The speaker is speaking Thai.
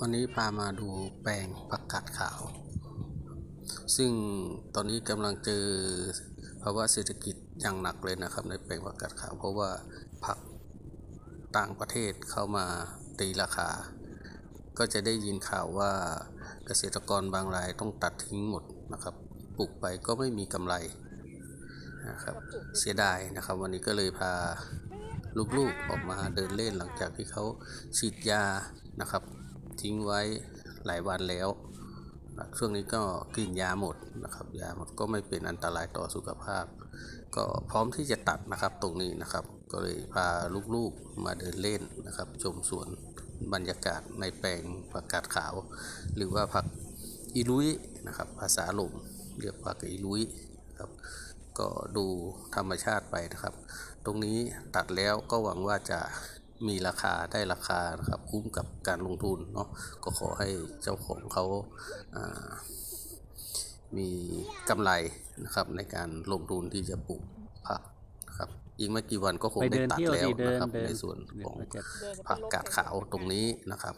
วันนี้พามาดูแปลงผักกาดขาว ซึ่งตอนนี้กำลังเจอภาวะเศรษฐกิจอย่างหนักเลยนะครับ ในแปลงผักกาดขาว เพราะว่าผักต่างประเทศเข้ามาตีราคา ก็จะได้ยินข่าวว่าเกษตรกรบางรายต้องตัดทิ้งหมดนะครับ ปลูกไปก็ไม่มีกำไรนะครับ เสียดายนะครับ วันนี้ก็เลยพาลูกๆออกมาเดินเล่นหลังจากที่เขาฉีดยานะครับ ทิ้งไว้หลายวันแล้วช่วงนี้ก็กินยาหมดนะครับ ยาหมดก็ไม่เป็นอันตรายต่อสุขภาพ ก็พร้อมที่จะตัดนะครับตรงนี้นะครับ ก็เลยพาลูกๆมาเดินเล่นนะครับ ชมสวนบรรยากาศในแปลงผักกาดขาว หรือว่าผักอีลุยนะครับ ภาษาหลงเรียกผักอีลุยครับก็ดูธรรมชาติไปนะครับ ตรงนี้ตัดแล้วก็หวังว่าจะ มีราคาได้ราคานะครับคุ้มกับการลงทุนเนาะก็ขอให้เจ้าของเขาอ่ามีกำไรนะครับในการลงทุนที่จะปลูกผักนะครับอีกไม่กี่วันก็คงไปได้เดินตัดเที่ยวแล้วสิเดินนะครับเดินในส่วนของเดี๋ยวมันจะผักกาดขาวตรงนี้นะครับ